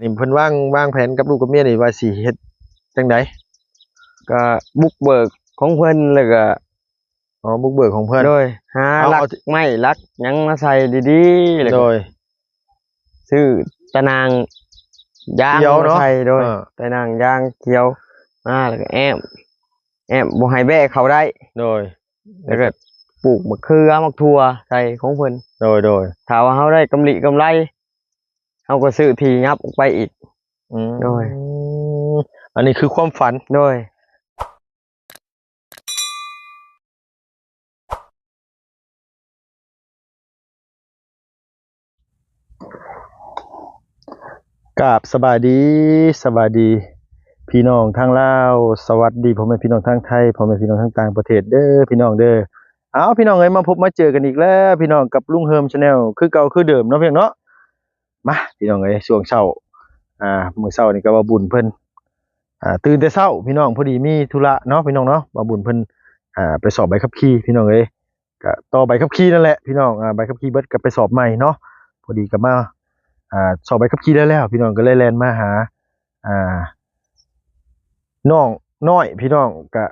นี่เพิ่นวางวางแผนกับลูกกับเมียนี่ว่าสิเฮ็ดจังไดก็บุกเบิกของเพิ่นแล้วก็อ๋อบุกเบิกของเพิ่นโดยหาเอาลักเอา ไม้ลักหยังมาใส่ดีๆแล้วโดก็ย ซื้อตะนางยางเขียวมาเนาะใส่โดยเออ ตะนางยางเขียวมาแล้วก็แอมแอมบ่ให้แบกเขาได้โดย แล้วก็ปลูกมะเขือมะทั่วใส่ของเพิ่นโดยโดยถ้าว่าเฮาได้กำไรกำไร เฮาก็ซื้อที่ยับออกไปอีก อืมโดย อันนี้คือความฝัน โดย กราบสบายดีสบายดี พี่น้องทางลาวสวัสดีพ่อแม่พี่น้องทางไทยพ่อแม่พี่น้องทางต่างประเทศเด้อพี่น้องเด้อเอาพี่น้องเอ้ยมาพบมาเจอกันอีกแล้ว พี่น้องกับลุงเฮิมชาแนลคือเก่าคือเดิมเนาะเพียงเนาะ มาพี่น้องเอ้ยช่วงเช้าอ่ามื้อเช้านี่ก็ว่าบุญเพิ่นอ่าตื่นแต่เช้าพี่น้องพอดีมีธุระเนาะพี่น้องเนาะว่าบุญเพิ่นอ่าไปสอบใบขับขี่พี่น้องเอ้ยก็ต่อใบขับขี่นั่นแหละพี่น้องอ่าใบขับขี่เบิดก็ไปสอบใหม่เนาะพอดีก็มาอ่าสอบใบขับขี่ได้แล้ว พี่น้องก็เลยแลนมาหาอ่าน้องน้อย พี่น้องกะ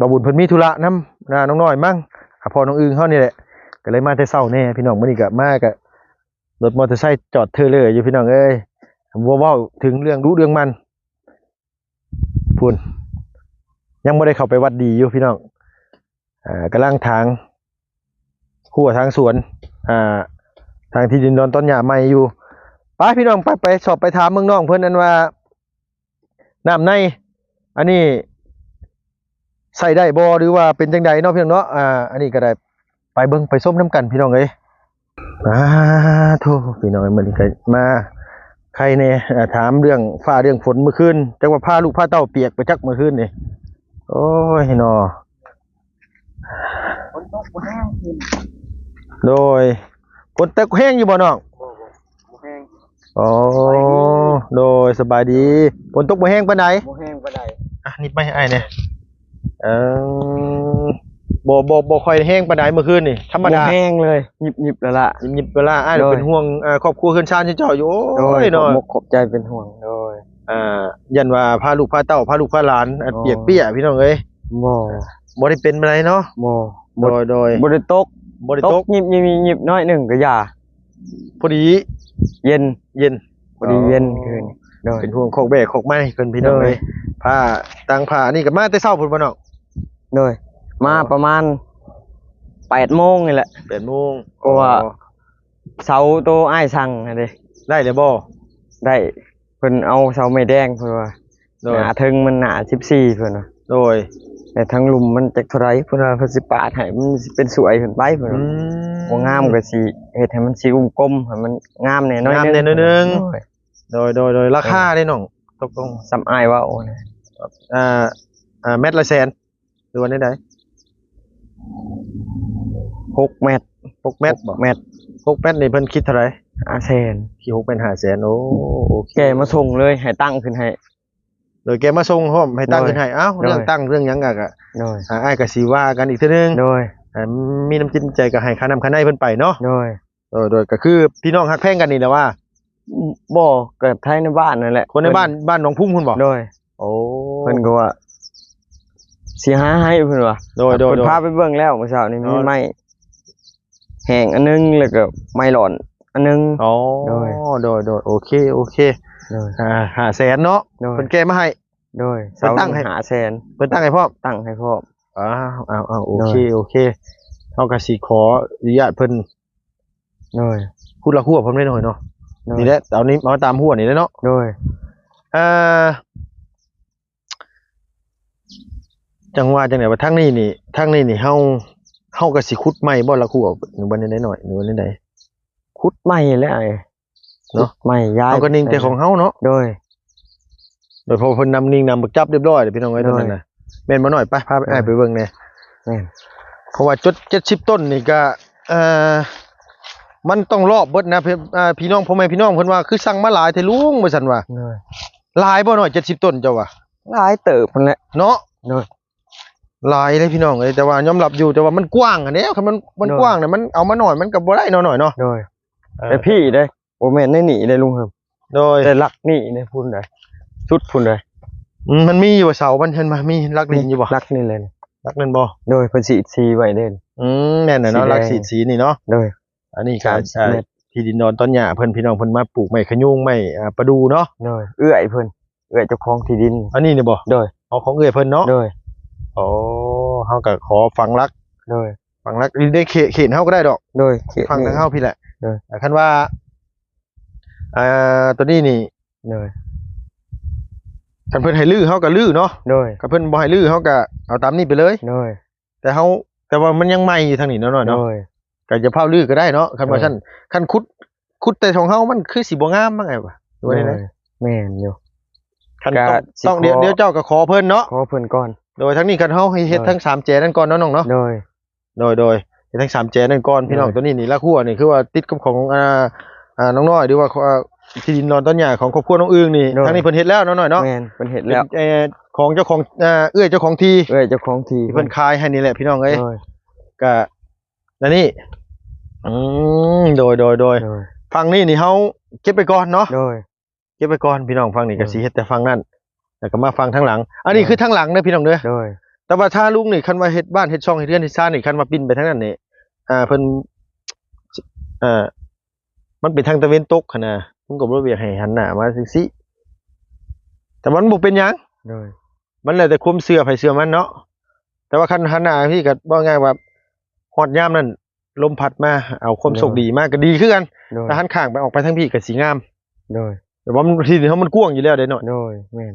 บาบุญเพิ่นมีธุระนำนะน้องน้อยมั่งอะพอน้องอึงเฮานี่แหละก็เลยมาแต่เช้าแน่พี่น้องมื้อนี้ก็มากะ รถมอเตอร์ไซค์จอดเทอเลยอยู่พี่น้องเอ้ยบ่เว้าถึงเรื่องรู้เรื่องมันพุ่นยังบ่ได้เข้าไปวัดดีอยู่พี่น้องอ่ากำลังทางหัวทางสวนอ่าทางที่ดินดอนต้นหญ้าใหม่อยู่ไปพี่น้องไปไปสอบไปถามเมืองน้องเพิ่อนนั้นว่าน้ำใน อันนี้ใส่ได้บ่หรือว่าเป็นจังใดเนาะพี่น้องเนาะอ่าอันนี้ก็ได้ไปเบิ่งไปส้มน้ำกันพี่น้องเอ้ย อ่าโทพี่น้องเอ้ยมื้อนี้ก็มาใครเนี่ยอ่าถามเรื่องฟ้าเรื่องฝนเมื่อคืนจักว่าพาลูกพาเต้าเปียกไปจักเมื่อคืนนี่โอ้ยเนาะฝนตกบ่แห้งขึ้นโดยฝนตกแห้งอยู่บ่น้องบ่แห้งอ๋อโดยสบายดีฝนตกบ่แห้งปานใดบ่แห้งปานใดอะนิดไม่ให้อ้ายเนี่ยเออ บ่บ่บ่ค่อยแห้งปานใดเมื่อคืนนี่ธรรมบ่ดาแห้งเลยหยิบๆแล้วล่ะหยิบๆเวลาอ้ายโดย เป็นห่วงอ่าครอบครัวเฮือนชาติเจ้าอยู่โดโอ้ยยเนาะขอบมกขอบใจเป็นห่วงโดย อ่ายันว่าพาลูกพาเต้าพาลูกพาหลานอะอ๋อเปียกเปี้ยพี่น้องเอ้ยบ่บ่ได้เป็นอะไรเนาะบ่โดยโดยบ่ได้ตกบ่ได้ตตกกหยิบหยิบหยิบน้อยหนึงก็อย่า พอดีเย็นเย็นพอดีเย็นคืนโดย เป็นห่วงโคกแบกโคกไม้เพิ่นพี่น้องโดยเอ้ยผ้าตังผ้านี่ก็มาแต่เช้าพุ่นบ่น้องโดย มาประมาณ8โมงนี่แหละ8:00นก็ว่าเสาโตอ้ายสั่งน่ะเด้ได้เลยบ่ได้เพิ่นเอาเสาไม้แดงเพิ่นว่าโดยหนาถึงมันหนา14เพิ่นว่าโดยแต่ทั้งลุมมันจักเท่าไหร่เพิ่นว่าเพิ่นสิปาดให้มันสิเป็นสวยขึ้นไปเพิ่นอืว่ามบ่งามก็สิเฮ็ดให้มันสิอุ้มกลมให้มันงามแน่น้อยงามแน่น้อยหนึ่ง โอ้ยโดยโดยโดยราคาได้น้องตกลงสำอายว่าโอ้นะอ่าอ่าเม็ดละแสนหรือว่าได้ได 6เมตรหกเม็ดบ่เมตรหกเม็ดนี่เพิ่นคิดเท่าไหร่อาเซนกี่หกเป็นห้าแสนโอ้โอเคแกมาส่งเลยให้ตั้งขึ้นให้โดยแกมาส่งพร้อมให้ตั้งโดยขึ้นให้เอ้าโดยเรื่องตั้งเรื่องหยังอะก็โดยอ่าอ้ายก็สิว่ากันอีกเทื่อนึงโดยอ่ามีน้ำจิตน้ำใจก็ให้ค่าน้ำค่าในเพิ่นไปเนาะโดยเออโดยก็คือพี่น้องฮักแพงกันนี่แหละว่าบ่เกิดไทยในบ้านนั่นแหละคนในบ้านบ้านหนองพุ่มคุณบอกโดยโอ้เพิ่นก็ว่า สิหาให้เพิ่นว่าโดยโดยเพิ่นโดยพาไปเบิ่งแล้วเมื่อเช้านี้มีโดย ไม้แห้งอันนึงแล้วก็ไม้หลอน อันนึง อ๋อโดย โดยโดยโอเคโอเคโดยอ่าห้าแสนเนาะโดยเพิ่นแก้มาให้ โดยเพิ่นตั้งให้ หาแสนเพิ่นตั้งให้พร้อมตั้งให้พร้อมอ้าวอ้าวอ้าวโอโดยเคโอเคเฮาก็สิขออนุญาตเพิ่นโดยพูดละหัวเพิ่นได้หน่อยเนาะโดยนี่แหละเอานี้เอาตามหัวนี่แหละเนาะโดยอ่า จังว่าจังได๋ว่าทางนี้นี่ทางนี้นี่เฮาเฮาก็สิขุดไม้บ่ละหัวหรือบ่ได้หน่อยหรือว่าได้ขุดไม้แล้วไอ้เนาะขุดไม้ย้ายเฮาก็นิ่งแต่ของเฮาเนาะโดย โดยพอเพิ่นนำนิ่งนำบักจับเรียบร้อยแล้วพี่น้องเอ้ยโดตยอนนั้นน่ะแม่นบ่หน่อยไปพาไปอ้ายไปเบิ่งแหน่แม่นเพราะว่าจด70ต้นนี่ก็เอ่อมันต้องรอบเบิดนะพี่อ่าพี่น้องพ่อแม่พี่น้องเพิ่นว่าคือสั่งมาหลายแท้ลุงว่าซั่นว่าโดยหลายบ่หน่อย70ต้นเจ้าว่าหลายเติบพุ่นแหละเนาะโดยห ลายเลยพี่น้องเอ้ยแต่ว่ายอมรับอยู่แต่ว่ามันกว้างอันเนี้ยคันมันมันโดยกว้างน่ะมันเอามาหน่อยมันก็บ่ได้หน่อยๆเนาะโดยเออแต่พี่เด้บ่แม่นในนี่ได้ลุงเฮิมโดยแต่หลักนี่เนี่ยพุ่นเลยชุดพุ่นเลยอืมมันมีอยู่เสามันเห็นมามีลักดินอยู่บ่หลักนี่เลยลักนั่นบ่โดยเพิ่นสิสีไว้เด่นอืมแม่นน่ะเนาะสีแดงลักสีสีนี่เนาะโดยอันนี้ก็สามสิบอ่าเมตรที่ดินนอนต้นหญ้าเพิ่นพี่น้องเพิ่นมาปลูกไม้ขยุงไม้อ่าประดูเนาะโดยเอื้อยเพิ่นเอื้อยเจ้าของที่ดิน อันนี้นี่บ่โดยเอาของเอ้อยเพิ่นเนาะโดย โอ้เฮาก็ขอฟังรักโดยฟังรักได้เขตเขตเฮาก็ได้ดอก โดยเขตฟังทางเฮาพี่แหละเออแต่คันว่าอ่าตัวนี้นี่โดยคันเพิ่นให้ลื้อเฮาก็ลื้อเนาะโดยคันเพิ่นบ่ให้ลื้อเฮาก็เอาตามนี้ไปเลยโดยแต่เฮาแต่ว่ามันยังใหม่อยู่ทางนี้เนาะหน่อยโดเนาะยก็จะเผาลื้อก็ได้เนาะคันว่าเออซั่นคันขุดขุดแต่ของเฮามันคือสิบ่งามบ้างไงวะดูได้ไหมแม่นอยู่คันก็ต้องสิต้องเดี๋ยวขอเดี๋ยวเจ้าก็ขอเพิ่นเนาะขอเพิ่นก่อน โดยทั้งนี้คันเฮาให้เฮ็ดเออทั้งสามแจนั่นก่อนเนาะน้องเนาะโดยโดยโดยเฮ็ดทั้งสามแจนั่นก่อนพี่น้องเออตัวนี้นี่ละคั่วนี่คือว่าติดกับของอ่าอ่าน้องน้อยหรือว่าอ่าที่ดินนอนต้นหญ้าของครอบครัวน้องอึ้งนี่ทั้งนี้เพิ่นเฮ็ดแล้วเนาะหน่อยเนาะแม่นเพิ่นเฮ็ดเป็นแล้วเอ่อของเจ้าของอ่าเอื้อยเจ้าของที่เอื้อยเจ้าของที่ที่เพิ่นขายให้นี่แหละพี่น้องเอ้ยโดยก็แล้วนี่อืมโดยโดยโดยโดยฟังนี่นี่เฮาเก็บไปก่อนเนาะโดยเก็บไปก่อนพี่น้องฟังนี่ก็เออสิเฮ็ดแต่ฟังนั่น แล้วก็มาฟังทางหลัง อันนี้เออคือทางหลังเด้อพี่น้องเด้อโดยแต่ว่าถ้าลุงนี่คันว่าเฮ็ดบ้านเฮ็ดช่องเฮ็ดเรือนเฮ็ดซ่านนี่คันว่าปิ้นไปทางนั้นนี่อ่าเพิ่นอ่ามันเป็นทางตะเวนตกคั่นน่ะผมก็บ่รู้อยากให้หันหน้ามาจังซี่แต่มันบ่เป็นหยังโดยมันแล้วแต่ความเชื่อไผเชื่อมันเนาะแต่ว่าคันหันหน้าพี่ก็บ่ง่ายว่าฮอดยามนั้นลมพัดมาเอาความโชคดีมาก็ดีคือกันโดยถ้าหันข้างไปออกไปทางพี่ก็สิงามโดยแต่ว่ามันที่นี่เฮามันกว้างอยู่แล้วเด้เนาะโดยแม่น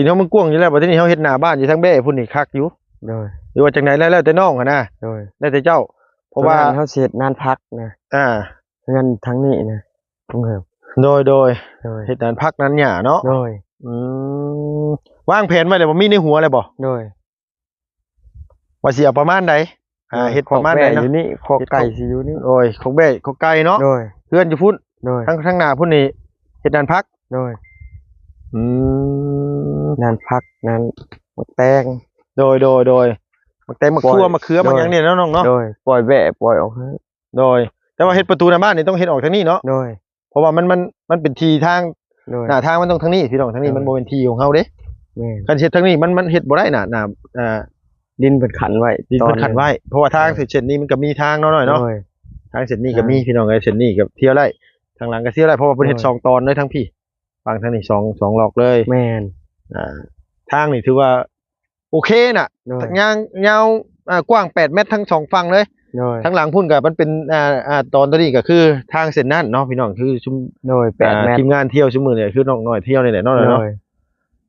ทีนี้มันกว้างอยู่แล้วบัดนี้เฮาเฮ็ดหน้าบ้านอยู่ทางแบ้พุ่นนี่คักอยู่โดยหรือว่าจังไดแล้วแล้วแต่น้องหันน่ะโดยแล้วแต่เจ้า เพราะว่าเฮาสิเฮ็ดนานพักนะอ่าเงินทั้งนี้นะต้องเหิมโดยโดยโดยเฮ็ดนั้นพักนั้นหญ้าเนาะโดยอืมวางแผนไว้แล้วบ่มีในหัวเลยบ่โดยว่าสิเอาประมาณใดอ่าเฮ็ดประมาณใดขอแอเนาะยู่นี่ขอไก่สิอยู่นี่โอ้ยของแบ้ของไก่เนาะโดยเพื่อนอยู่พุ่นโดยทั้งทั้งหน้าพุ่นนี่เฮ็ดนั้นพักโดยอืม นานพักนานหมดแตงโดยโดยโดยมักแต่มักทั่วปล่อยมะเขือโดยมันหยังเนี่ยเนาะน้องเนาะโดยปล่อยแบะปล่อยออกให้โดย แต่ว่าเฮ็ดประตูหน้าบ้านนี่ต้องเฮ็ดออกทางนี้เนาะโดยเพราะว่ามันมันมันเป็นทีทางโดยหน้าทางมันต้องทางนี้พี่น้องทางนี้โดยมันบ่เป็นทีของเฮาเด้แม่นคันเฮ็ดทางนี้มันมันเฮ็ดบ่ได้น่ะหน้าอ่าดินเพิ่นขันไว้ดินเพิ่นขัดไว้เพราะว่าทางโดยเส้นนี้มันก็มีทางเนาะหน่อยเนาะโดยทางเส้นนี้ก็มีพี่น้องเอ้ยเส้นนี้ก็เที่ยวได้ทางหลังก็เที่ยวได้เพราะว่าเพิ่นเฮ็ดโดยสองตอนเลยทั้งพี่ฟังทางนี้สองสองหลอกเลย แม่นอ่า ทางนี่ถือว่า โอเคน่ะโดยยางยาวอ่ากว้าง8เมตรทั้งสองฝั่งเลยโดยทางหลังพุ่นก็มันเป็นอ่าอ่าตอนตัวนี้ก็คือทางเส้นนั้นเนาะพี่น้องคือชุมโดยแปดอ่าแมตรทีมงานเที่ยวชุมมือเนี่ยคือน้องน้อยเที่ยวนี่แหละเนาะโดเนาะย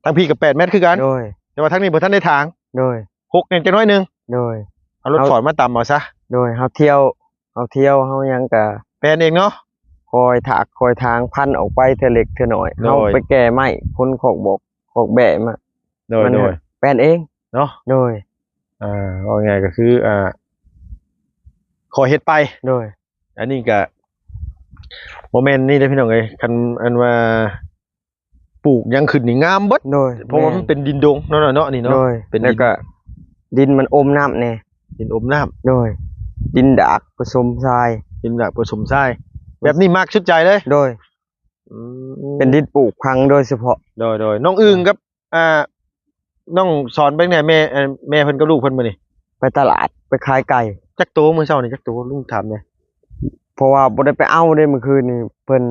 ทางพี่ก็8เมตรคือกันโดยแต่ว่าทางนี้บ่ทันได้ทางโดย6เนี่ยจังน้อยหนึงโดยเอารถเอาฟอร์ดมาตำเอาซะโดยเฮาเที่ยวเฮาเที่ยวเฮายังกะแปลนเองเนาะคอยถากคอยทางพันออกไปเทอเล็กเทอหน่อยโดยเฮาไปแก่ไม้คนขอกบก ขอกแบะมาโดย มันโดย แปลนเองเนาะ โดย อ่าว่าไงก็คือ อ่า ขอเฮ็ดไป โดย อันนี้ก็โมเมนต์นี่ได้อพี่น้องเอ้ยคันอันว่าปลูกหยังขึ้นนี่งามเบิดโดยเพราะว่ามันเป็นดินดงเนาะเนาะเนาะนี่เนาะ โดยเป็นดิน แล้วก็ ดินมันอมน้ำแน่ดินอมน้ำโดย ดินดากผสมทรายดินแบบผสมทรายแบบนี้มากชุดใจเลย โดยอืม เป็นดินปลูกพังโดยเฉพาะ โดยโดยน้องอึงครับ อ่า น้องสอนไปไหนแม่เอ่อแม่เพิ่นกับลูกเพิ่นมานี่ไปตลาดไปขายไก่จักโตมื้อเช้านี่จักโตลุงถามเนี่ยเพราะว่าบ่ได้ไปเอาได้เมื่อคืนนี่เพิ่น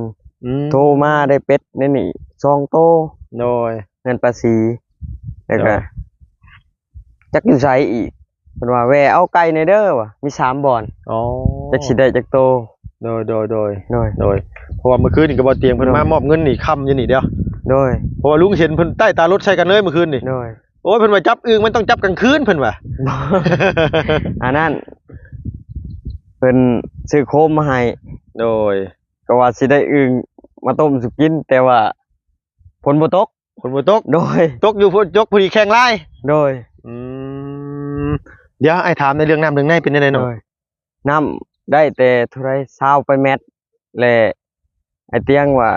อืมโทรมาได้เป็ดในนี่ซองโตโดยเงินภาษีแล้วก็เนาะจักอยู่ไสอีกเพิ่นว่าแวะเอาไก่ในเด้อว่ะมีสามบ่อนอ๋อจักสิได้จักโตโดยโดยโดยโดยโดย เพราะว่าเมื่อคืนนี่ก็บ่เตียงเพิ่นมามอบเงินนี่ค่ำอยู่นี่เดียวโดยเพราะว่าลุงเห็นเพิ่นใต้ตารถใช้กันเลยเมื่อคืนนี่โดยโอ้ยเพิ่นว่าจับอึงมันต้องจับกลางคืนเพิ่นว่าอันนั้นเพิ่นซื้อโคมมาให้โดย ก็ว่าสิได้อึ่งมาต้มสุกิน แต่ว่าฝนบ่ตกคนบ่ตกโดยตกอยู่พุ่นยกพอดีแข่งไล่โดยอืมเดี๋ยวไอ้ถามในเรื่องน้ำเรื่องในเป็นยังไงโดเนาะยน้ำได้แต่เท่าไร20ไปแมตรและ ไอ้เตียงว่า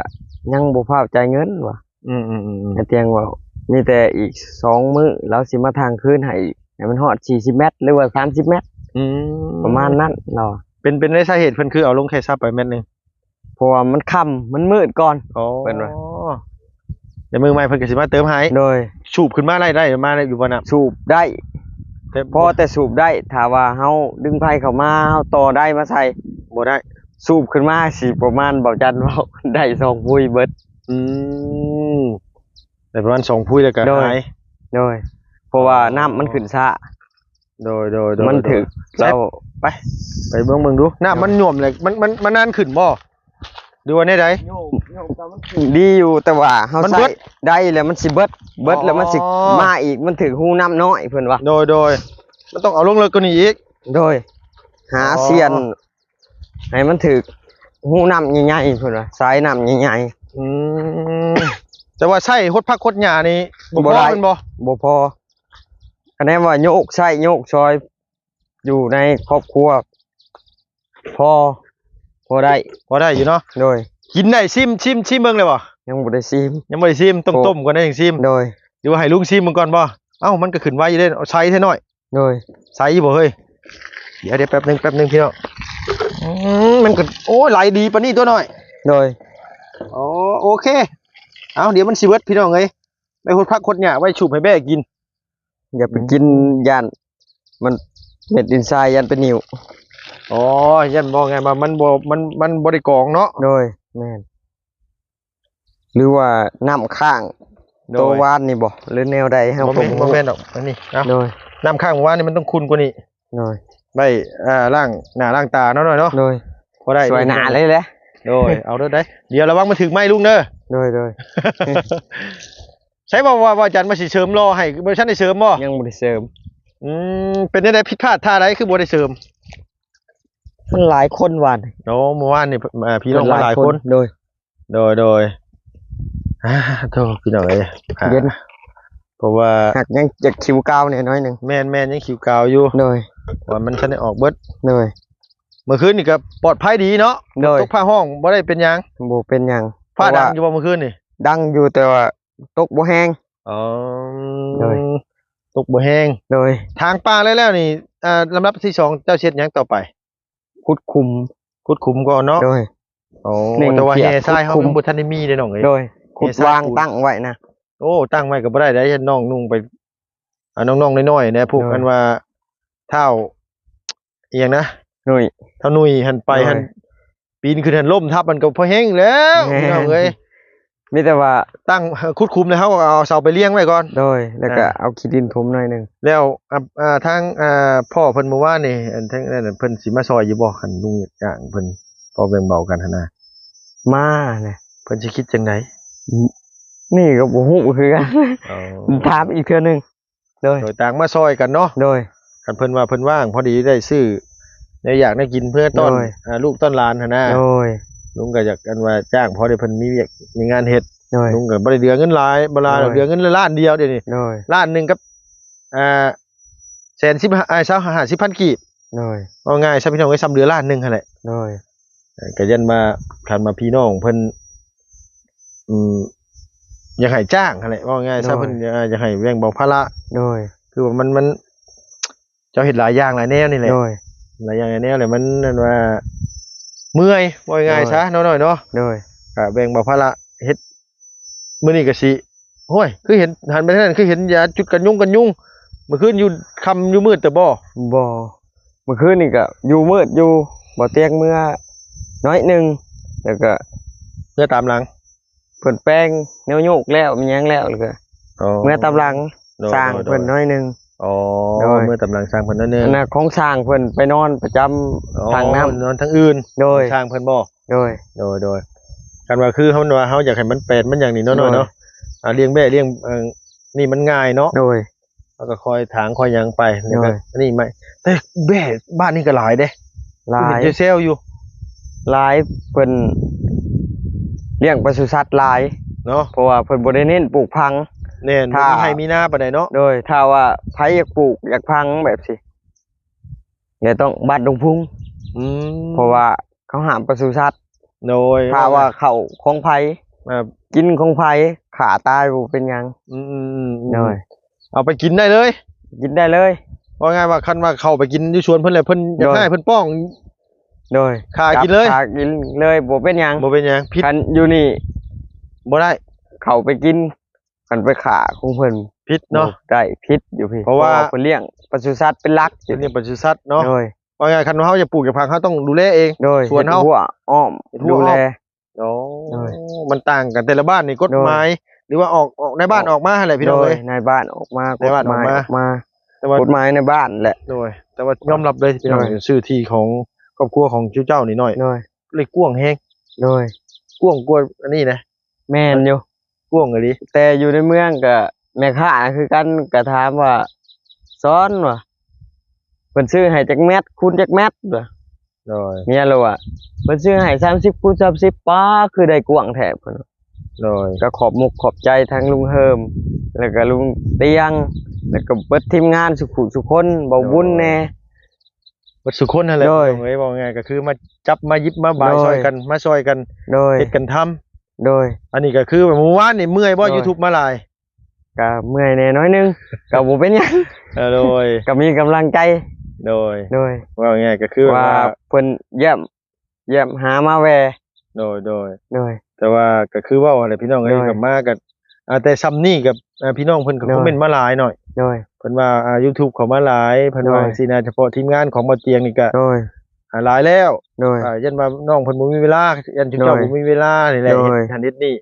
ยังบ่พร้อมจ่ายเงินว่ะอืมอืมอืมอืมไอ้เตียงว่า มีแต่อีกสองมื้อแล้วสิมาทางคืนให้อีกให้มันฮอด40เมตรหรือว่า30เมตร อืประมาณนั้นเนาะเป็นเป็นในสาเหตุเพิ่นคือเอาลงแค่ซับไปแม่นหนึงเพราะว่ามันค่ำมันมืดก่อน อ๋อเป็นว่า เดี๋ยวมือใหม่เพิ่นก็สิมาเติมให้โดยสูบขึ้นมาได้ได้มาได้อยู่บ่น่ะสูบได้แต่พอแต่สูบได้ถ้าว่าเฮาดึงไผเข้ามาเฮาต่อได้มาใส่บ่ได้ สูบขึ้นมาสิประมาณเบาจันเว้าได้สองปุ้ยเบิด อืมแต่ประมาณสองพุ้ยแล้วก็โดย หายโดยเพราะว่าน้ำมันขึ้นช้าโดยโดยโดยมันถึกใช่เราไปไปเบิ่งเบิ่งดูน้ามันหน่วมเลยมันมันมันนานขึ้นบ่ดูว่าแน่ใด ดีอยู่แต่ว่าเฮามันใส่เบิดได้แล้วมันสิเบิดเบิดแล้วมันสิอ๋อ มาอีกมันถึงหูน้ำน้อยเพิ่นว่าโดยโดยมันต้องเอาลงเลยกว่านี้อีก โดย หาอ๋อ เสียน ให้มันถึกหูน้ำใหญ่ๆเพิ่นว่าสายน้ำใหญ่อืมแต่ว่าใช่ฮดพักฮดหญ้านี่บ่บ่พอได้แมันบ่ๆบ่พอคะแนนว่าโยกใส่โยกซอย อยู่ในครอบครัว พอ พอได้พอได้อยู่เนาะโดย กินได้ซิมชิมชิมเบิ่งเลยบ่ยังบ่ได้ซีมยังบ่ได้ซิมต้องโอ้ ต้มก่อนได้จังซิมโดย หรือว่าให้ลุงซิมมันก่อนบ่เอ้ามันก็ขึ้นไว้อยู่เด้เอาใช้ให้หน่อยโดยใส่บ่เฮ้ยเดี๋ยวเดี๋ยวแป๊บหนึงแป๊บหนึงพี่น้อง อืมมันก็โอ้ยไหลดีปานนี้ตัวหน่อย โดย อ๋อโอเค เอาเดี๋ยวมันสิเบิดพี่น้องเอ้ยไปหดพักหดหญ้าไว้ฉุบให้แม่กิน อย่าไปกินยันมันเม็ดดินทรายยันเป็นนิ่วอ๋อยันบอกไงมามันบ่มันมันบ่ได้กรองเนาะโดยแม่นหรือว่าน้ำข้างโดตัวยวานนี่บ่หรือแนวใดให้บ่ผแม่มนบ่แม่นดอกอันนี้เอาโดยน้ำข้างหมู่บ้านนี่มันต้องคุณกว่านี้โดย ไว้อ่าล้างหน้าล้างตาเนาะหน่อยเนาะโดยพอได้สวยหนาเลยแหละโดยเอาเด้อได้เดี๋ยวระวังมาถึงไม้ลุงเด้อโดยโดยใช่บ่ว่าว่าอาจารย์มาสิเสริมรอให้บ่ทันได้เสริมบ่ยังบ่ได้เสริมอืมเป็นจังไดผิดพลาดท่าใดคือบ่ได้เสริมมันหลายคนหวานโอ้เมื่อวานนี่อ่าพี่น้องมาหลายคนโดย โดยโดยอ่าโทษพี่น้องเอ้ยอ่าเย็นเพราะว่าหักยังจะคิวกาวเนี่ยน้อยหนึงแม่นแม่นยังขิวกาวอยู่โดย ว่ามันทันได้ออกเบิดโดย เมื่อคืนนี่ก็ปลอดภัยดีเนาะโดย ตกผ้าห้องบ่ได้เป็นหยังบ่เป็นหยังผ้าเพระดังว่อยู่บ่เมื่อคืนนี่ดังอยู่แต่ว่าตกบ่แห้ง อ๋อโดย ตกบ่แห้งโดยทางป่าแล้วแล้วนี่อ่าลำดับที่สองเจ้าเช็ดหยังต่อไปคุดคุมขุดขุมก่อนเนาะโดย โอ้หนึ่งแต่ว่าเขียแห่ดทรายเฮาขุดขุมยังบ่ทันได้มีเด้น้องเอ้ย โดยขุดเทสร้างวางปูน ตั้งไว้นะ โอ้ตั้งไว้ก็บ่ได้ได้เฮ็ดน้องนุ่งไปอ่าน้องๆน้อยๆนะพวกโดย กันว่า เท่าอีหยังนะหน่อยเท่านุ่ยหันไปโดยหันปีนขึ้นหันล่มทับมันก็พอแห้งแล้วแหม่พี่น้องเอ้ยมีแต่ว่าตั้งคุดคุมเลยเฮาก็เอาเสาไปเลี้ยงไว้ก่อน โดยแล้วก็อ่าเอาขี้ดินถมหน่อยหนึงแล้วอ่าอ่าทางอ่าพ่อเพิ่นเมื่อวานนี่อันทั้งนั่นนะเพิ่นสิมาซอยอยู่บ่คันลุงอยากจ้างเพิ่นพอแบ่งเบากันหั่นนะมาเนี่ยเพิ่นสิคิดจังไดนี่ก็บ่ฮู้คือกัน อ๋อถามอีกเทื่อหนึงโดยโดยต่างมาซอยกันเนาะโดย คันเพิ่นว่าเพิ่นว่าง พอดีได้ซื้อได้อยากได้กินเพื่อต้อนโดย อ่าลูกต้อนหลานหั่นนะโดยลุงก็อยากกันว่าจ้างพอได้เพิ่นมีเวียกมีงานเฮ็ดโดย ลุงก็บ่ได้เดือเงินหลายบ่ลาโดยเดือเงินละล้านเดียวเดี๋ยวนี้โดยล้านหนึงกับอ่าแสนสิบห้าอ่าเช้าห้าสิบพันกีบโดยเอาง่ายซะพี่น้องก็ซ้ำเดือล้านหนึงหั่นแหละ โดยเอ่อก็ยันมาคันมาพี่น้องเพิ่นอืมอยากให้จ้างหั่นแหละว่าง่ายซะเพิ่นอ่าอยากให้แบ่งเบาภาระโดย คือว่ามันมัน เจ้าเฮ็ดหลายอย่างหลายแนวนี่แหละโดยหลายอย่างหลายแนวเลยมันนั่นว่า เมื่อยว่าง่ายโดยซะน้อยๆเนาะโดยก็แบ่งเบาภาระเฮ็ดมื้อนี้ก็สิโอ้ยคือเห็นหันไปทางนั้นคือเห็นยาจุดกันยุงกันยุงเมื่อคืนอยู่ค่ำอยู่มืดแต่บ่บ่เมื่อคืนนี่ก็อยู่มืดอยู่บ่เตียงเมื่อน้อยหนึงแล้วก็เมื่อตามหลังเพิ่นแป้งแนวโยกแล้วมีหยังแล้วแล้วก็เมื่อตำลังโดยสร้างโดยเพิ่นน้อยหนึง อ๋อโดย เมื่อตำลังสร้างเพิ่นนั่นเองอันน่ะของสร้างเพิ่นไปนอนประจำอ๋อทางน้ำนอนทั้งอื่นโดยสร้างเพิ่นบ่โดย โดยโดยกันว่าคือเฮาว่าเฮาอยากให้มันเป็นมันอย่างนี้เนาะโดย เนาะอ่าเลี้ยงแบ่เลี้ยงเอ่อนี่มันง่ายเนาะโดย แล้วก็คอยถางคอยหยังไปแล้วก็โดย อันนี่ไม่แต่แบ่บ้านนี่ก็หลายเด้หลายเห็นเจเซลอยู่หลายเพิ่นเลี้ยงปศุสัตว์หลาย เนาะเพราะว่าเพิ่นบ่ได้เน้นปลูกพัง แน่นถ้า มีให้มีหน้าปานใดเนาะโดยถ้าว่าไผอยากปลูกอยากพังแบบสิเดี๋ยวต้องบัดดงพุงอืมเพราะว่าเขาห้ามปศุสัตว์โดยถ้าว่าเข้าของไผอ่ากินของไผขาตายบ่เป็นหยังอืมอืมอืมโดยเอาไปกินได้เลยกินได้เลย ว่าไงว่าคันว่าเข้าไปกินอยู่ชวนเพิ่นเลยเพิ่นอยากโดย ให้เพิ่นป้อง โดยขากินเลย ขากินเลยบ่เป็นหยังบ่เป็นหยังพิษคันอยู่นี่บ่ได้ เขาไปกิน กันไปขาของเพิ่นพิษเนาะ ได้พิษอยู่พี่เพราะว่า เพิ่นเลี้ยงปศุสัตว์เป็นหลักอเดี๋ยู่ยวนี้ปศุสัตว์เนาะโดยว่าไงคันว่าเฮาจะปลูกจะพังเฮาต้องดูแลเอง โดยสวนเฮาฮ็ดหัวอ้อมเฮ็ดหัว ดูแลอ้อมโอ้โดยมันต่างกันแต่ละบ้านนี่กฎหมายหรือว่าออกออกในบ้านออกมาอะไรพี่น้องโดเลยยในบ้านออกมาในบ้านออกมาฎหยออกมาแต่ว่ากฎหมายในบ้านแหละ โดยแต่ว่ายอมรับเลยพี่น้องโดย ชื่อที่ของครอบครัวของเจ้านี่หน่อยโดยเลยกว้างแฮงโดยกว้างกว่าอันนี้นะ แม่นอยู่ กว้างเลยดิแต่อยู่ในเมืองก็แม่ค้าคือกันก็ถามว่าซ้อนว่าเพิ่นซื้อให้จักแมตคูณจักแมตบ่โดยเมียเราอะเพิ่นซื้อให้30คูณ30ป้าคือได้กว้างแท้เพิ่นโดยก็ขอบมุกขอบใจทั้งลุงเฮิม แล้วก็ลุงเตียง แล้วก็เบิดทีมงานสุขุสุคนเบาบุญแน่วัดสุคนนั่นแหละโดยพี่น้องเอ้ยบอกไงก็คือมาจับมายิบมาบายโดย ซอยกันมาซอยกันโดย เฮ็ดกันทำ โดย อันนี้ก็คือแบบเมื่อวานนี่เมื่อยบ่โดย YouTube มาหลายก็เมื่อยแน่น้อยนึง ก็บ่เป็นหยังเออโดยก็มีกำลังใจโดยโดยว่าไงก็คือว่าว่าเพิ่นเยี่ยมเยี่ยมหามาแวโดยโดย โดย แต่ว่าก็คือว่าอะไรพี่น้องเอ้ยโดยกับมากับอ่าแต่ซัมนี่กับอ่าพี่น้องเพิ่นก็โดย คอมเมนต์มาหลายหน่อยโดย เพิ่นว่าอ่า YouTube เขามาหลายเพิ่นว่าโดย สินะเฉพาะทีมงานของบ่เตียงนี่ก็โดยอ่า หลายแล้วโดย อ่ายันว่าน้องเพิ่นบ่มีเวลายันจุเจ้าโดยบ่มีเวลานี่แหละโดย เฮ็ดทันเฮ็ดนี่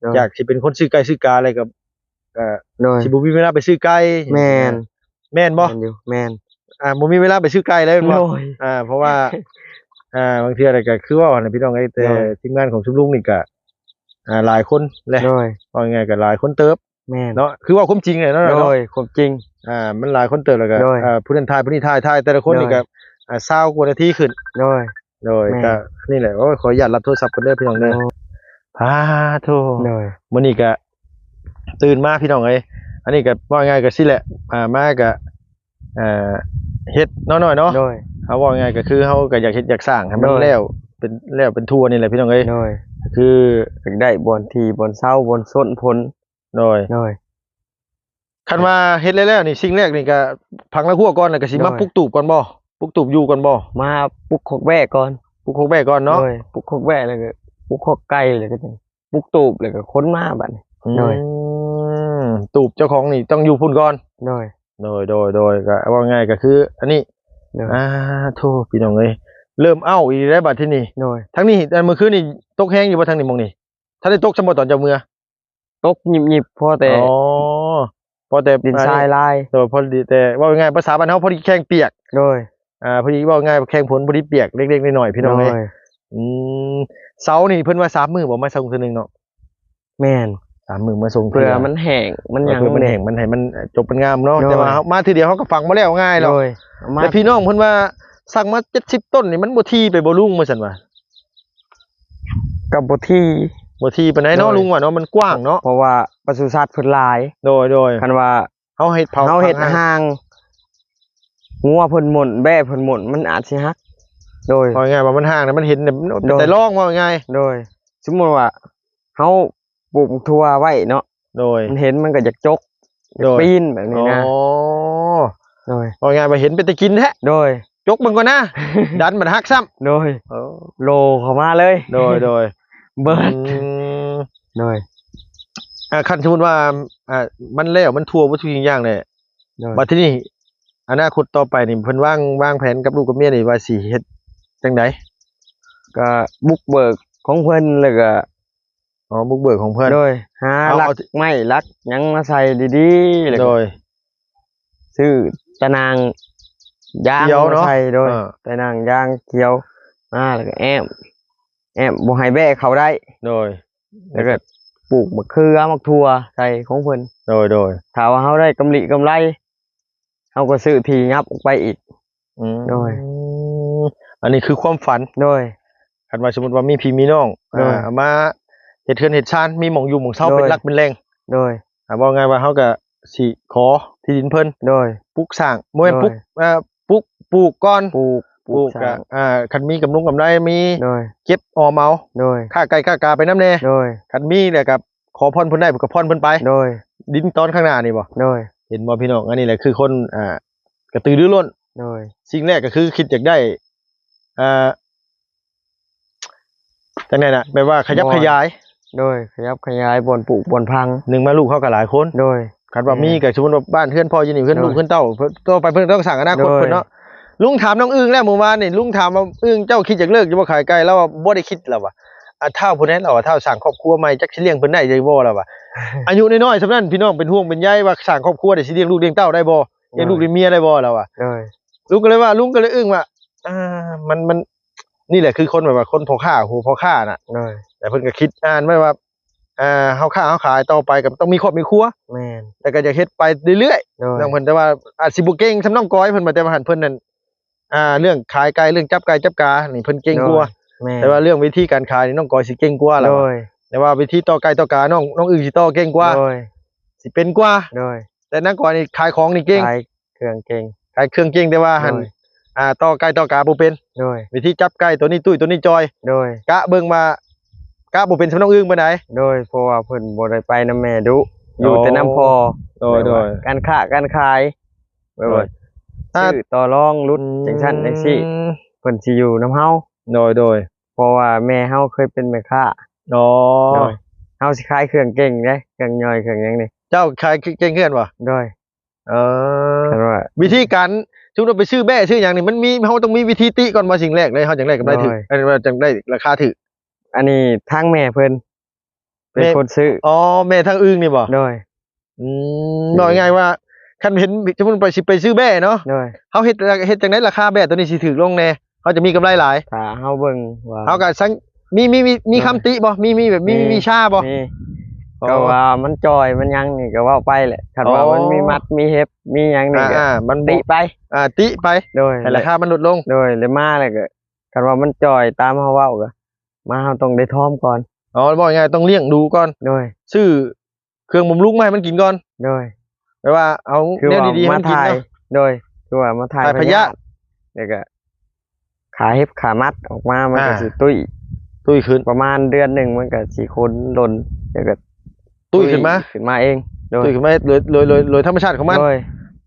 โดยอยากสิเป็นคนซื้อไก่ซื้อกาอะไรกับอ่าโดยสิบ่มีเวลาไปซื้อไก่แม่นแม่นบ่แม่นอยู่แม่นอ่าบ่มีเวลาไปซื้อไก่เลยโดบ่ยอ่าเพราะว่า อ่าบางเทื่ออะไรก็คือว่าน่ะพี่น้องเอ้ยแต่โดยทีมงานของชุมลุงนี่ก็อ่าหลายคนแหละโดยว่าไงก็หลายคนเติบแม่นเนาะคือว่าความจริงเลยเนาะโดเนาะยความจริง อ่ามันหลายคนเติบแล้วก็โดยอ่าผู้นั้นทายผู้นี้ทายทายแต่ละคนนี่ โดยก็อ่า20กว่านาทีขึ้นโดยโดยแม่ก็นี่แหละโอ้ยขออนุญาตรับโทรศัพท์กันเด้อพี่น้องเด้อพาโทโดยมื้อนี้ก็ตื่นมาพี่น้องเอ้ยอันนี้ก็ว่าง่ายก็สิแหละอ่ามาก็อ่าเฮ็ดน้อยๆเนาะโดยเฮาว่าง่ายก็คือเฮาก็อยากเฮ็ดอยากสร้างให้มันโดยแล้วเป็นแล้วเป็นทั่วนี่แหละพี่น้องเอ้ยโดยคือถึงได้บอนทีบอนเศร้าบอนส้นผลโดยโดยคันว่าเฮ็ดแล้วๆนี่สิ่งแรกนี่ก็พังละหัวก่อนแล้วก็สิมาโดยปลุกตูบก่อนบ่ ปลุกตูบอยู่ก่อนบ่มาปลุกขกแว่ก่อนปลุกโคกแบกก่อนเนาะโดยปลุกขกแว่แล้วก็ปลุกขกไก่แล้วก็จังปลุกตูบแล้วก็ค้นมาบัดนี้ โดย อืมตูบเจ้าของนี่ต้องอยู่พุ่นก่อน โดย โดยโดยโดยก็ว่าง่ายก็คือ อันนี้โดยอ่าโทษพี่น้องเอ้ยเริ่มเอ้าอีกแล้วบัดที่นี่โดยทั้งนี้อันเมื่อคืนนี่ตกแห้งอยู่บ่ทางนี้มองนี่ถ้าได้ตกสมบ่ตอนเจ้าเมื่อตกหยิบหยิบๆพอแต่อ๋อพอแต่ดินทรายลายโดยพอดีแต่ว่าง่ายภาษาบ้านเฮาพอดีแข้งเปียก โดย อ่าพอดีว่าง่ายแข้งผลพอดีเปียกเล็กๆน้อยๆพี่น้องเอ้ยโดยอืมเสานี่เพิ่นว่าสามมื้อบ่มาส่งเทื่อนึงเนาะแม่นสามมื้อมาส่งเพื่อมันแห้งมันหยังเพื่อมันแห้งมันให้มันจบมันงามเนาะโดยแต่ว่าเฮามาทีเดียวเฮาก็ฟังบ่แล้วง่ายหรอกโดยเอามาแต่พี่น้องเพิ่นว่าสั่งมา70ต้นนี่มันบ่ทีไปบ่ลุงว่าซั่นว่ากับบที่บ่ทีปานใดเนาะโดยลุงว่าเนาะมันกว้างเนาะเพราะว่าปศุสัตว์เพิ่นหลาย โดยโดยคันว่าเฮาเฮ็ดเผาเฮาเฮ็ดพังห่าง งัวเพิ่นหม่นแบ่เพิ่นหม่นมันอาจสิฮัก โดย ว่าง่ายว่ามันห่างนะมันเห็นเนี่ยมันโดยแต่ลองว่าง่ายโดย สมมุติว่าเฮาปลูกทั่วไว้เนาะโดย มันเห็นมันก็อยากจกอยากโดย ปีนแบบนี้อ๋อนะโดย ว่าง่ายว่าเห็นเป็นตะกินแท้โดยจกมันก่อนนะ ดันมันหักซ้ำโดยโลเข้ามาเลยโดยโดยเบิดอืมโดยอ่าคันสมมุติว่าอ่ามันแล้วมันทั่วบ่ทุกสิ่งอย่างเลยโดยบัดทีนี้ อนาคตต่อไปนี่เพิ่นวางวางแผนกับลูกกับเมียนี่ว่าสิเฮ็ดจังไดก็บุกเบิกของเพิ่นแล้วก็อ๋อบุกเบิกของเพิ่น โดยหาเอาลักเอาที่ไม้ลักหยังมาใส่ดีๆแล้วโดก็ย ซื้อตะนางยางเขียวเนอะมาใส่โดยเออ ตะนางยางเขียวมาแล้วก็แอมแอมบ่ให้แบะเขาได้ โดย แล้วก็ปลูกมะเขือมะทั่วใส่ของเพิ่นโดยโดย ถ้าว่าเฮาได้กำไรกำไร เฮาก็ซื้อทีงับออกไปอีก อืมโดย อันนี้คือความฝันโดย คันว่าสมมุติว่ามีพี่มีน้องโดย อ่ามาเฮ็ดเทือนเฮ็ดชานมีหม่องอยู่หม่องเช่าโดยเป็นหลักเป็นแหล่งโดย อ่าบอกไงว่าเขาก็สิขอที่ดินเพิ่นโดย ปลูกสร้างบ่แม่นโดย ปลูกอ่าปลูกปลูกก่อนปลูกปลูกสร้าอะงอ่าคันมีกำนุงกำไรมีโดย เก็บออมเอาโดย ค่าไก่ค่ากาไปน้ำแน่โดย คันมีเนี่ยกับขอพรเพิ่นได้ก็พรเพิ่นไป โดย ดินตอนข้างหน้านี่บ่โดย เห็นบ่พี่น้องอันนี้แหละคือคนอ่ากระตือรือร้นโดยสิ่งแรกก็คือคิดอยากได้อ่าจังไดน่ะแปลว่าขยับบ่ขยาย โดยขยับขยายบ่อนปลูกบ่อนพังหนึ่งมาลูกเขาก็หลายคนโดยคันว่าแม่มีก็สมมุติว่าบ้านเพื่อนพ่ออยู่นี่เพื่อนโดยลูกเพื่อนเต้าเพิ่นต่อไปเพิ่นต้องสั่งอนาคตโดยเพิ่นเนาะลุงถามน้องอึ้งแล้วเมื่อวานนี่ลุงถามว่าอึ้งเจ้าคิดอยากเลิกอยู่บ่ขายไก่แล้วว่าบ่ได้คิดแล้วว่ะ อะเท่าผู้นั้นเราว่าเท่าสร้างครอบครัวใหม่จักสิเลี้ยงเพิ่นได้ได้บ่ล่ะว่ะอายุน้อยๆสำนั้นพี่น้องเป็นห่วงเป็นใยว่าสร้างครอบครัวได้สิเลี้ยงลูกเลี้ยงเต้าได้บ่เลี้ยงลูกเลี้ยงเมียได้บ่ล่ะว่ะโดยลุงก็เลยว่าลุงก็เลยอึ้งว่าอ่ามันมันนี่แหละคือคนแบบว่าคนพอค้าหูพอค้าน่ะโดยแต่เพิ่นก็คิดอ่านไว้ว่าอ่าเฮาค้าเฮาขายต่อไปก็ต้องมีครอบมีครัวแม่นแต่ก็จะเฮ็ดไปเรื่อยโดยๆน้องเพิ่นแต่ว่าอาจสิบ่เก่งสำน้องก้อยเพิ่นมาแต่ว่าหันเพิ่นนั่นอ่าเรื่องขายไก่เรื่องจับไก่จับกานี่เพิ่นเก่งกว่า แม่นแต่ว่าเรื่องวิธีการขายนี่น้องก้อยสิเก่งกว่าล่ะโดยแต่ว่าวิธีต่อไก่ต่อกาน้องน้องอื่นสิต่อเก่งกว่าโดยสิเป็นกว่าโดยแต่นางก้อยนี่ขายของนี่เก่งขายเครื่องเก่งขายเครื่องเก่งแต่ว่าหันโดยอ่าต่อไก่ต่อกาบ่เป็นโดยวิธีจับไก่ตัวนี้ตุ้ยตัวนี้จอยโดยกะเบิ่งมากะบ่เป็นสำน้องอึ้งปานใดโดยเพราะว่าเพิ่นบ่ได้ไปนํแม่ดุอยู่โอ้แต่น้ำพอโดยโดยแบบว่าการค้าการขายแบบว่าอ่าซื้อต่อรองรุดจังซั่นจังซี่อืมเพิ่นสิอยู่นํเฮา โดยโดยเพราะว่าแม่เฮาเคยเป็นแม่ค้าอ๋อโดยเฮาสิขายเครื่องเก่งเด้เครื่องย่อยเครื่องหยังนี่เจ้าขายเก่งเกินบ่โดยเออ คันว่าวิธีการสมมุติว่าไปซื้อแบ่ซื้อหยังนี่มันมีเฮาต้องมีวิธีติก่อนว่าสิ่งแรกเลยเฮาจังได้กำไรถึกเอ้ยว่าจังได้ราคาถึกอันนี้ทางแม่เพิ่นเป็นแม่ คนซื้ออ๋อแม่ทางอึ้งนี่บ่โดย อืมบอกง่ายๆว่าคันเห็นสมมุติไปสิไปซื้อแบ่เนาะโดยเฮาเฮ็ดเฮ็ดจังได๋ราคาแบ่ตัวนี้สิถูกลงแน่ เฮาจะมีกำไรหลายถ้าเฮาเบิ่งว่าเฮาก็สังมีมีมีมีคำติบ่มีมีแบบมีมีมีชาบ่ มีอ๋อก็ว่ามันจอยมันหยังนี่ก็เว้าไปแหละคันว่าอ๋อ มันมีมัดมีเฮ็บมีหยังนี่อ่าก็อ่ามันติติไปอ่าติไปโดยให้ราคามันลดลง โดยเลยมาเลยก็คันว่ามันจอยตามเฮาเว้าก็มาเฮาต้องได้ทอมก่อนอ๋อบอกง่ายๆต้องเลี้ยงดูก่อนโดยซื้อเครื่องบำรุงมาให้มันกินก่อนโดย แปลว่าเอาคือแนวว่าดีๆให้มามันกินถ่ายเนาะ โดยคือว่ามาถ่ายถ่ายพยาธิแล้วก็ ขาเฮ็บขามัดออกมามันก็อ่าสิตุ้ยตุ้ยขึ้นประมาณเดือนหนึ่งมันก็สิคนหล่นแล้วก็ตุ้ยขึ้นมาขึ้นมาเองโดยตุ้ยขึ้นมาโดยโดยโดยโดยธรรมชาติของมันโดย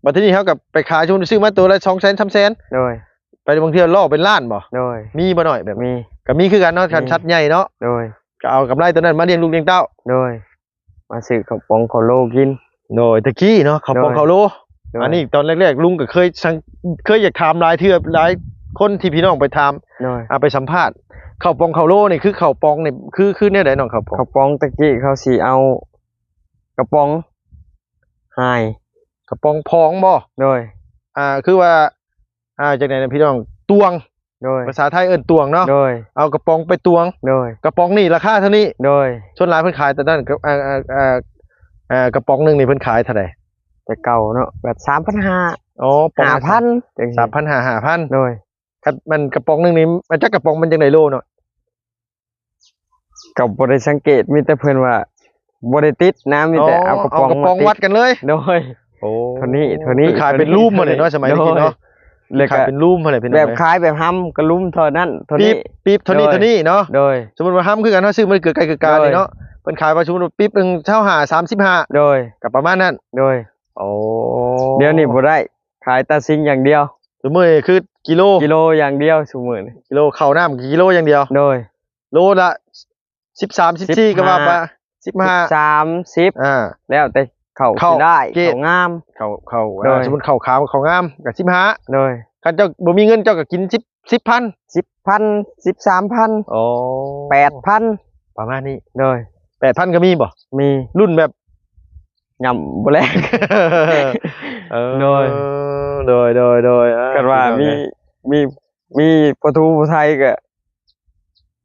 บัดทีนี้เขากับไปขายช่วงซื้อมาตัวละ2แสน3แสนโดยไปบางเทื่อล่อเป็นล้านบ่โดยมีบ่หน่อยแบบนี้มีก็มีคือกันเนาะคันมีชัดใหญ่เนาะโดยก็เอากำไรตัวนั้นมาเลี้ยงลูกเลี้ยงเต้าโดยมาซื้อข้าวปองข้าวโลกินโดยตะกี้เนาะเขาปองโดยเขาโลโดยอันนี้ตอนแรกๆลุงก็เคยสังเคยอยากถามหลายเทื่อหลาย คนที่พี่น้องไปถามโดยเอาไปสัมภาษณ์ข้าวปองเขาโลนี่คือข้าวปองนี่คือคือแนวใดน้องข้าวปองข้าวปองตะกี้เขาสิเอา กระป๋องหายข้าวปองพองบ่โดยอ่าคือว่า อ่าจากไหนนะพี่น้องตวง โดยภาษาไทยเอิ้นตวงเนาะโดยเอากระป๋องไปตวง โดยกระป๋องนี่ราคาเท่านี้โดยชนหลายเพิ่นขายแต่นั่นก็อ่าอ่าอ่าอ่ากระป๋องหนึงนี่เพิ่นขายเท่าไหร่แต่เก่าเนาะแบบสามพันห้าอ๋อปองห้าพันสามพันห้าห้าพันโดย ครับมันกระป๋องหนึงนี่มันจักกระป๋องมันจังไดโลเนาะกับบริสังเกตมีแต่เพิ่นว่าบริติดนะมีแต่เอากระป๋องกระป๋องมาติวัดกันเลยโดยโอ้เท่านี้เท่านี้คือขายเป็นรูปมาเลยเนาะสมัยนี้โดยเนาะแล้วขายก็เป็นรูปมาเลยพี่น้องแบบคล้ายแบบห้ำกระลุ่มเท่านั้นเท่าปี๊นี้บปี๊บเท่านี้โดยเท่านี้เนาะโดยสมมุติว่าห้ามคือกันเนาะซื้อมันเกิดไกลเกิดการโดยนี่เนาะเพิ่นขายว่าสมมุติว่าปี๊บหนึงเท่าหา35โดยกับประมาณนั้นโดยโอ้เดี๋ยวนี้บ่ได้ขายแตาซิงอย่างเดียว สมมุติคือกิโลกิโลอย่างเดียวสมมือนี่กิโลข้าวน้ำกิโลอย่างเดียว โดย โลละ13 14ก็ว่าไป15สามสิบอ่าแล้วแต่เขาเข้าสิได้เกณฑ์เขางามเขาเขาโดยอ่าสมมุติข้าวขาวข้าวงามก็15โดยคันเจ้าบ่มีเงินเจ้าก็กิน10 10,000สิบพันสิบสามพันโอ้แปดพันประมาณนี้โดย8,000ก็มีบ่มีรุ่นแบบยำบ่แลก เออโดย โดยโดยโดยอ่กันว่ามีมีมีประตูผู้ไทยก็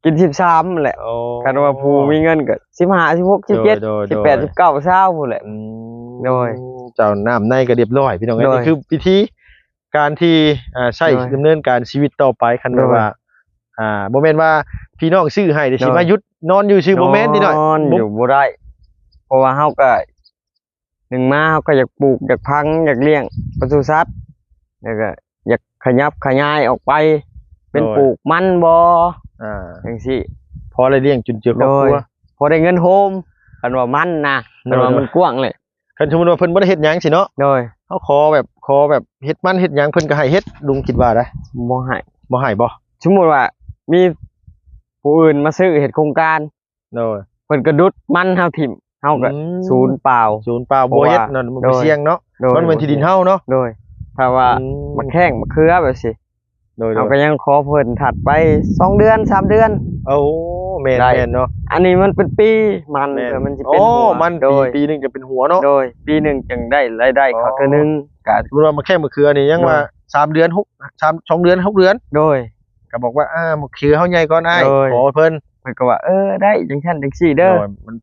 กินสิบสามแหละโอ้กันว่าผู้มีเงินก็สิบห้าสิบหกสิบเจ็ดโดยสิบโดยแปดสิบเก้าเศร้าพูนแหละ อืมโดยเจ้าน้ำในก็เรียบร้อย พี่น้องโดยนี่คือวิธีการที่อ่าใช้โดยดำเนินการชีวิตต่อไปคันโดยว่า อ่าบ่แม่นว่าพี่น้องซื้อให้เดี๋ยวสิโดย มาหยุดนอนอยู่ชื่อบ่แม่นนี่หน่อย นอนบ่อยู่บ่ได้เพราะว่าเฮาก็ หนึ่งมาเฮาก็อยากปลูกอยากพังอยากเลี้ยงปศุสัตว์แล้วก็อยากขยับขยายออกไป เป็นปลูกมันบ่อ่าจังซี่พอได้เลี้ยงจุนเจือครอบครัวโดยพอได้เงินโฮมกันว่ามันนะกันว่าโดยมันกว้างเลยคันสมมุติว่าเพิ่นบ่ได้เฮ็ดหยังสิเนาะโดยเฮาขอแบบขอแบบเฮ็ดมันเฮ็ดหยังเพิ่นก็ให้เฮ็ดลุงคิดว่าได้บ่ให้บ่ให้บ่สมมุติว่า มีผู้อื่นมาซื้อเฮ็ดโครงการโดยเพิ่นก็ดุดมันเฮาถิ่ม เฮาก็อืม ศูนย์เปล่า ศูนย์เปล่าเพบ่ราะว่าเฮ็ดนั่นมันโดไปยเสี่ยงเนาะโดยมันเป็นที่ดินเฮาเนาะโดย ถ้าว่าอืมมาแข้งมาเครือแบบสิโดยโดเรายก็ยังขอเพิ่นถัดไปสองเดือนสามเดือน โอ้แม่นได้ แม่นเนาะอันนี้มันเป็นปีมันแม่นเออมันจะเป็นโอ้หัวมันโดปียปีหนึงจะเป็นหัวเนาะ โดย ปีหนึ่งจึงได้รายได้เขาอ๋อเท่านึงก็ สมมุติว่ามาแค่มะเขือนี่ยังโดยว่าสามเดือนหกสามสองเดือนหกเดือนโดย ก็บอกว่าอ่ามะเขือเฮาใหญ่ก่อนอ้ายโดย ขอเพิ่นเพิ่นก็ว่า เออได้จังซั่นจังซี่เด้อ โดยมัน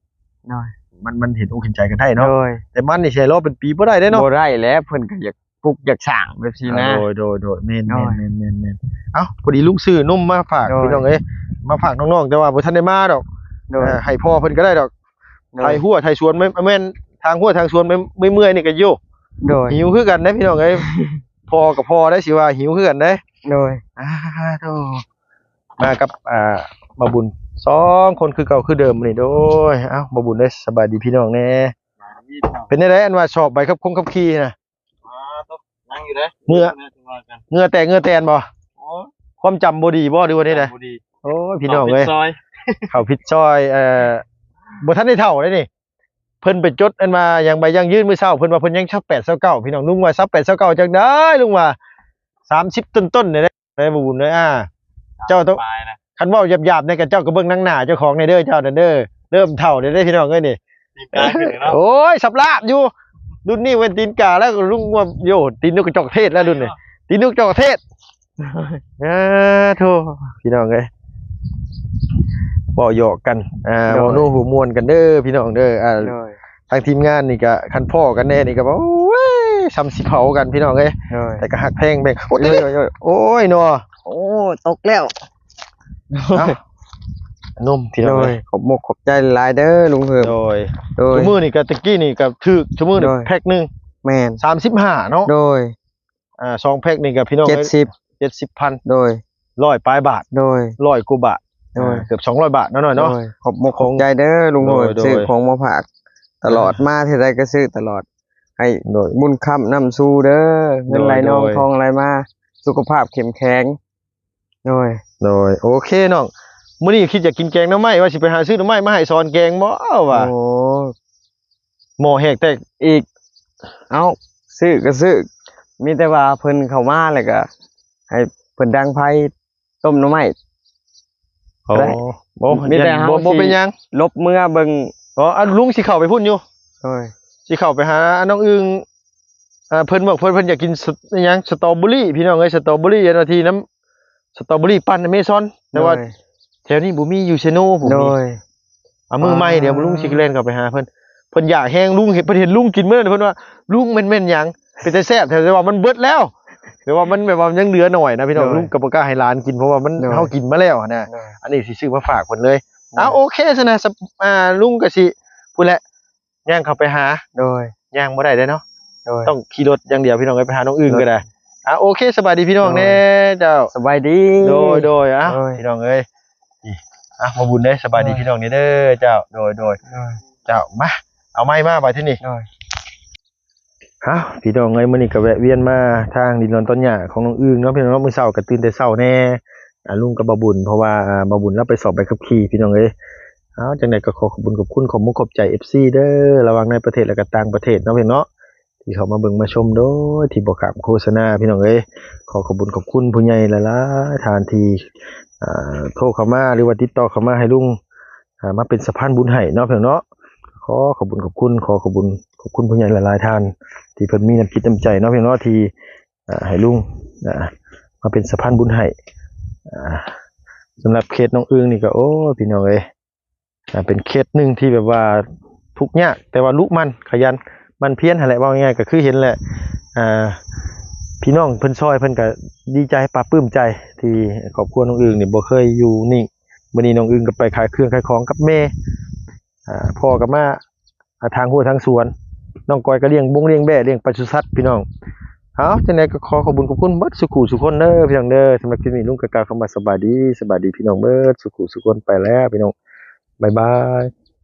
โดย มันมันเห็นอกเห็นใจกันได้เนาะโดยแต่มันนี่ใช้รอเป็นปีบ่ได้เด้เนาะบ่ได้แล้วเพิ่นก็อยากปลูกอยากสร้างแบบนี้นะโดยโดยโดยแม่นโดแม่ยนแม่นแม่นแม่นเอ้าพอดีลุงซื้อนมมาฝากโดยพี่น้องเอ้ยมาฝากน้องๆแต่ว่าบ่ทันได้มาดอกโดยเออให้พ่อเพิ่นก็ได้ดอกโดไทยยหัวไทยสวนไม่แม่นทางหัวทางสวนไม่ไม่เมื่อยนี่ก็อยู่โดยหิวคือกันนะพี่น้องเอ้ยพ่อกับพ่อได้สิว่าหิวคือกันเด้โดยอ่าโธ่มากับอ่ามาบุญ สองคนคือเก่าคือเดิมนี่โดยเอ้ามาบุญได้สบายดีพี่น้องแน่เป็นได้อันว่าชอบใบขับคงขับขี่นะนั่งอยู่เด้เหงื่อว่ากันเหงื่อแตกเหงื่อแตนบ่โอ้ความจำบ่ดีบ่หรือว่านี่นะบ่ดีโอ้ยพี่น้องเอ้ยซอยเขาพิดซอยเอ่อบ่ทันได้เท่าเลยนี่เพิ่นไปจดอันมาอย่างใบยังยื่นมื้อเช้าเพิ่นว่าเพิ่นยังชัก8 29พี่น้องลุงว่าซับ8 29จังได้ลุงว่า30ต้นๆนี่แหละได้บ่บุญเลยอ่าเจ้าต้องปลายนะ คันเว้าหยาบๆในกับเจ้าก็เบิ่งหนังหน้าเจ้าของในเด้อเจ้านั่นเด้อเริ่มเท่าได้เด้อพี่น้องเอ้ยนี่ตีนกายขึ้นเนาะโอ้ยสับลาบอยู่รุ่นนี้เป็นตีนกาแล้วก็ลุงว่าโยตีนนกกระจอกเทศแล้วรุ่นนี้ตีนนกกระจอกเทศอ่าโธ่พี่น้องเอ้ยบ่หยอกกันอ่าบ่โน้หูมวนกันเด้อพี่น้องเด้ออ่าโดยทางทีมงานนี่ก็คันพ่อกันแน่นี่ก็บอกโอ้ยซ้ำสิเผากันพี่น้องเอ้ยโดยแต่ก็หักแพงแบ่งโอ้ยโอ้ยโอ้ยโอ้ยนัวโอ้ตกแล้วเอ้า นุ่มพี่น้โดองยเอ้ยขอบมกขอบใจหลายเด้อลุงเพิ่มโดยโดย ชั่วมือนี่ก็ตะกี้นี่ก็ถึกชั่วมือนี่โดย แพ็คหนึงแม่น35เนาะโดยอ่าสองแพ็คนี่ก็พี่น้องเจ็ดเอ้ยสิบ70,000โดยร้อยปลายบาทโดย ร้อยกว่าบาทโดย อ่าเกือบ200บาทเนาะหน่อยเนาะ โดยขอบมกขอบใจเด้อลุงเพิ่มโดย ซื้อโดยของมาฝากตลอดมาที่ใดก็ซื้อตลอดให้ โดย บุญคำนำสู่เด้อเงินไหลโดยนองโดย ทองไหลมา สุขภาพเข้มแข็ง โดยโดยโอเคน้องมื้อนี้คิดจะกินแกงหน้ำไม้ว่าสิไปหาซื้อหน้ำไม้มาให้สอนแกงบ่ว่าโอ้หม้อแหกแตกอีก เอ้าซื้อก็ซื้อมีแต่ว่าเพิ่นเข้ามาแล้วก็ให้เพิ่นดังไผต้มหน่อไม้อ๋อได้ บ่มีแต่เฮาบ่บ่สิ เป็นหยังลบเมื่อเบิ่งอ๋ออะลุงสิเข้าไปพุ่นอยู่โดยสิเข้าไปหาน้องอึงอ่าเพิ่นบอกเพิ่นเพิ่นอยากกินสอิหยังสตรอเบอรี่พี่น้องเอ้ยสตรอเบอรี่อันนาทีน้ำ สตรอเบอรี่ปั่นอเมซอน แต่ว่าโดยแถวนี้บ่มีอยู่เชโนบ่โดมียเอามือใหม่อ่าเดี๋ยวลุงสิเล่นกลับไปหาเพิ่นเพิ่นอยากแห้งลุงเห็นเพิ่นเห็นลุงกินมื้อนั้นเพิ่นว่าลุงแม่นๆหยังเป็นแต่แซ่บแต่ว่ามันเบิดแล้วแต่ว่ามันแบบว่ามันยังเหลือหน่อยนะพี่น้องลุงก็บ่กล้าให้หลานกินเพราะว่ามันเฮากินมาแล้วอะนะโดยอันนี้สิซื้อมาฝากเพิ่นเลยอ้าวโอเคซะนะสะอ่าลุงก็สิพูดแหละย่างเข้าไปหา โดยย่างบ่ได้เด้อเนาะโดยต้องขี่รถอย่างเดียวพี่น้องไปหาน้องอื่นโดยก็ได้ อะโอเคสบายดีพี่น้องโดยแน่เจ้าสบายดีโดยโดยอะโดยพี่น้องเอ้ยนี่อะมาบุญเด้อสบายดีโดยพี่น้องนี่เด้อเจ้าโดยโดยโดยเจ้ามาเอาไม้มาไปที่นี่โดยฮะพี่น้องเอ้ยมื้อนี้ก็แวะเวียนมาทางดินนอนต้นหญ้าของน้องอึ้งเนาะพี่น้องเนาะมื้อเช้าก็ตื่นแต่เช้าแน่อ่าลุงกับบ่บุญเพราะว่าอ่าบ่บุญรับไปสอบใบขับขี่พี่น้องเอ้ยเอาจังไดก็ขอขอบคุณขอบคุณขอบมุกขอบใจ FC เด้อระหวังในประเทศและก็ต่างประเทศเนาะพี่น้องเนาะ ที่เขามาเบิ่งมาชมโดยที่บ่ขามโฆษณาพี่น้องเอ้ยขอขอบคุณขอบคุณผู้ใหญ่หลายๆทานทีอ่าโทรเข้ามาหรือว่าติดต่อเข้ามาให้ลุงมาเป็นสะพานบุญให้เนาะพี่น้องเนาะขอขอบคุณขอบคุณ ขอขอบคุณขอบคุณผู้ใหญ่หลายๆท่าน ที่เพิ่นมีน้ำจิตน้ำใจเนาะพี่น้องเนาะที่อ่าให้ลุงอ่ามาเป็นสะพานบุญให้อ่าสำหรับเคสน้องอึ้งนี่ก็โอ้พี่น้องเอ้ยอ่าเป็นเคสหนึ่งที่แบบว่าทุกข์ยากแต่ว่าลุกมันขยัน มันเพี้ยนแหละว่าง่ายๆก็คือเห็นแหละอ่าพี่น้องเพิ่นซอยเพิ่นก็ดีใจปลาปลื้มใจ ที่ครอบครัวน้องอึ้งเนี่ยบ่เคยอยู่นิ่งมื้อนี้น้องอึ้งก็ไปขายเครื่องขายของกับแม่อ่าพ่อก็มาอ่ทางหัวทางสวนน้องก้อยก็เลี้ยงบงเลี้ยงแบ่เลี้ยงปศุสัตว์พี่น้องเอาจังไดก็ขอขอบคุญขอบคุณเบิดสุขุสุคนเด้อพี่น้องเด้อสำหรับคลิปนี้ลุงกะกาวคำว่าสบายดีสบายดีพี่น้องเบิดสุขุสุคนไปแล้วพี่น้องบายบาย